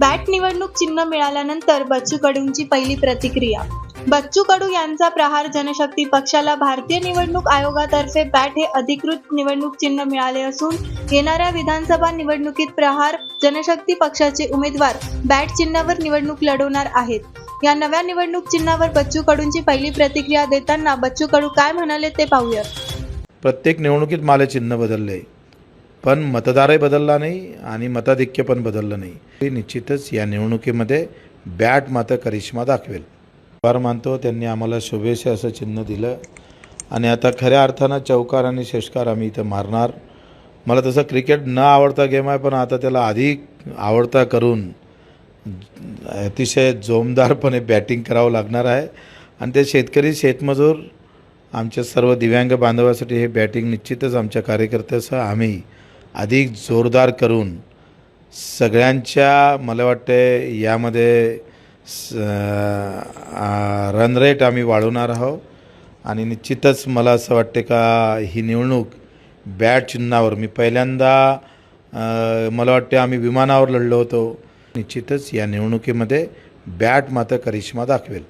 Bat निवडणूक चिन्ह मिळाल्यानंतर बच्चू कडूंची पहिली प्रतिक्रिया. बच्चू कडू यांचा प्रहार जनशक्ती पक्षाला भारतीय निवडणूक आयोगातर्फे बॅट हे अधिकृत निवडणूक चिन्ह मिळाले असून येणाऱ्या विधानसभा निवडणुकीत प्रहार जनशक्ती पक्षाचे उमेदवार बॅट चिन्हावर निवडणूक लढवणार आहेत. या नव्या निवडणूक चिन्हावर बच्चू कडूंची पहिली प्रतिक्रिया देताना बच्चू कडू काय म्हणाले ते पाहूयात प्रत्येक निवडणुकीत मला चिन्ह बदलले. पण मतदारही बदलला नाही आणि मताधिक्य पण बदललं नाही. निश्चितच या निवडणुकीमध्ये बॅट मात्र करिश्मा दाखवेल. फार मानतो त्यांनी आम्हाला शुभेच्छा असं चिन्ह दिलं. आणि आता खऱ्या अर्थानं चौकार आणि षटकार आम्ही इथं मारणार. मला तसं क्रिकेट न आवडता गेम आहे पण आता त्याला अधिक आवडता करून अतिशय जोमदारपणे बॅटिंग करावं लागणार आहे. आणि ते शेतकरी शेतमजूर आमच्या सर्व दिव्यांग बांधवासाठी हे बॅटिंग निश्चितच आमच्या कार्यकर्त्यासह आम्ही अधिक जोरदार करून सगळ्यांच्या मला वाटते यामध्ये स रन रेट आम्ही वाढवणार आहोत. आणि निश्चितच मला असं वाटते का ही निवडणूक बॅट चिन्हावर मी पहिल्यांदा मला वाटते आम्ही विमानावर लढलो होतो. निश्चितच या निवडणुकीमध्ये बॅट मात्र करिश्मा दाखवेल.